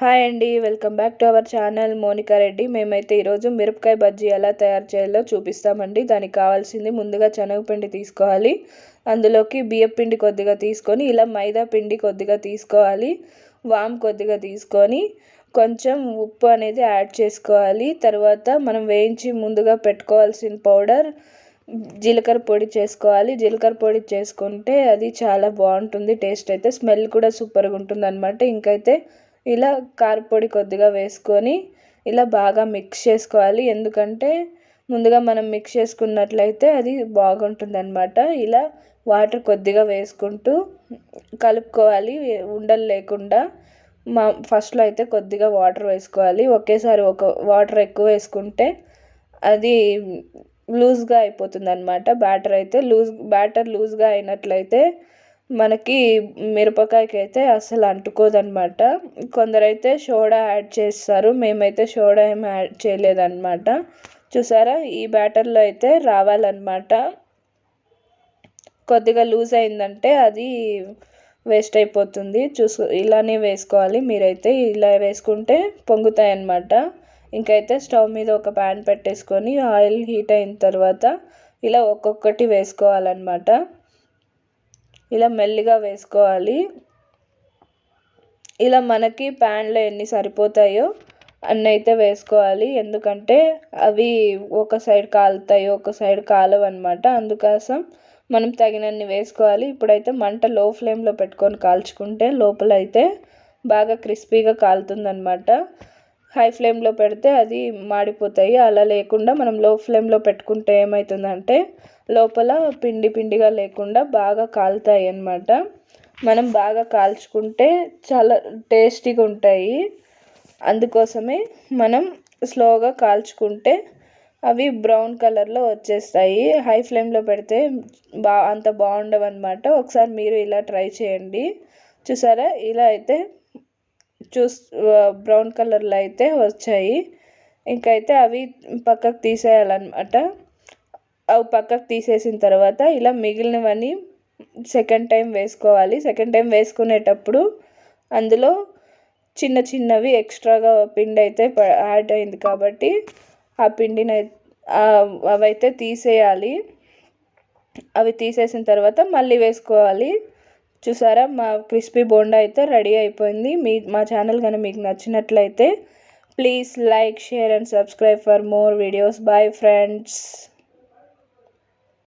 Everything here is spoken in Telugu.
హాయ్ అండి welcome back to our channel Monica Reddy. మేమైతే ఈరోజు మిరపకాయ బజ్జీ ఎలా తయారు చేయాలో చూపిస్తామండి. దానికి కావాల్సింది ముందుగా శనగపిండి తీసుకోవాలి. అందులోకి బియ్యం పిండి కొద్దిగా తీసుకొని ఇలా మైదా పిండి కొద్దిగా తీసుకోవాలి. వామ్ కొద్దిగా తీసుకొని కొంచెం ఉప్పు అనేది యాడ్ చేసుకోవాలి. తర్వాత మనం వేయించి ముందుగా పెట్టుకోవాల్సిన పౌడర్ జీలకర్ర పొడి చేసుకోవాలి. జీలకర్ర పొడి చేసుకుంటే అది చాలా బాగుంటుంది టేస్ట్ అయితే స్మెల్ కూడా సూపర్గా ఉంటుంది అనమాట ఇంకైతే ఇలా కారపొడి కొద్దిగా వేసుకొని ఇలా బాగా మిక్స్ చేసుకోవాలి. ఎందుకంటే ముందుగా మనం మిక్స్ చేసుకున్నట్లయితే అది బాగుంటుంది అనమాట ఇలా వాటర్ కొద్దిగా వేసుకుంటూ కలుపుకోవాలి. ఉండలు లేకుండా మా ఫస్ట్లో అయితే కొద్దిగా వాటర్ వేసుకోవాలి. ఒకేసారి ఒక వాటర్ ఎక్కువ వేసుకుంటే అది లూజ్గా అయిపోతుంది అనమాట బ్యాటర్ అయితే లూజ్ బ్యాటర్ లూజ్గా అయినట్లయితే మనకి మిరపకాయకైతే అసలు అంటుకోదనమాట కొందరైతే సోడా యాడ్ చేస్తారు. మేమైతే సోడా ఏమి యాడ్ చేయలేదన్నమాట. చూసారా? ఈ బ్యాటర్లో అయితే రావాలన్నమాట. కొద్దిగా లూజ్ అయిందంటే అది వేస్ట్ అయిపోతుంది. చూసు ఇలానే వేసుకోవాలి. మీరైతే ఇలా వేసుకుంటే పొంగుతాయి అన్నమాట ఇంకైతే స్టవ్ మీద ఒక ప్యాన్ పెట్టేసుకొని ఆయిల్ హీట్ అయిన తర్వాత ఇలా ఒక్కొక్కటి వేసుకోవాలన్నమాట. ఇలా మెల్లిగా వేసుకోవాలి. ఇలా మనకి ప్యాన్లో ఎన్ని సరిపోతాయో అన్నీ అయితే వేసుకోవాలి. ఎందుకంటే అవి ఒక సైడ్ కాలుతాయి ఒక సైడ్ కాలవు అనమాట అందుకోసం మనం తగినన్ని వేసుకోవాలి. ఇప్పుడైతే మంట లో ఫ్లేమ్లో పెట్టుకొని కాల్చుకుంటే లోపల అయితే బాగా క్రిస్పీగా కాలుతుందనమాట హై ఫ్లేమ్లో పెడితే అది మాడిపోతాయి. అలా లేకుండా మనం లో ఫ్లేమ్లో పెట్టుకుంటే ఏమవుతుందంటే లోపల పిండి పిండిగా లేకుండా బాగా కాలుతాయి అన్నమాట. మనం బాగా కాల్చుకుంటే చాలా టేస్టీగా ఉంటాయి. అందుకోసమే మనం స్లోగా కాల్చుకుంటే అవి బ్రౌన్ కలర్లో వచ్చేస్తాయి. హై ఫ్లేమ్లో పెడితే బా అంత బాగుండవు అనమాట ఒకసారి మీరు ఇలా ట్రై చేయండి. చూసారా? ఇలా అయితే చూస్ బ్రౌన్ కలర్లో అయితే వచ్చాయి. ఇంకైతే అవి పక్కకు తీసేయాలన్నమాట. అవి పక్కకు తీసేసిన తర్వాత ఇలా మిగిలినవన్నీ సెకండ్ టైం వేసుకోవాలి. సెకండ్ టైం వేసుకునేటప్పుడు అందులో చిన్న చిన్నవి ఎక్స్ట్రాగా పిండి అయితే యాడ్ అయింది కాబట్టి ఆ పిండిని అవైతే తీసేయాలి. అవి తీసేసిన తర్వాత మళ్ళీ వేసుకోవాలి. చూసారా? మా క్రిస్పీ బోండా అయితే రెడీ అయిపోయింది. మీ మా ఛానల్ కానీ మీకు నచ్చినట్లయితే please like share and subscribe for more videos. Bye friends.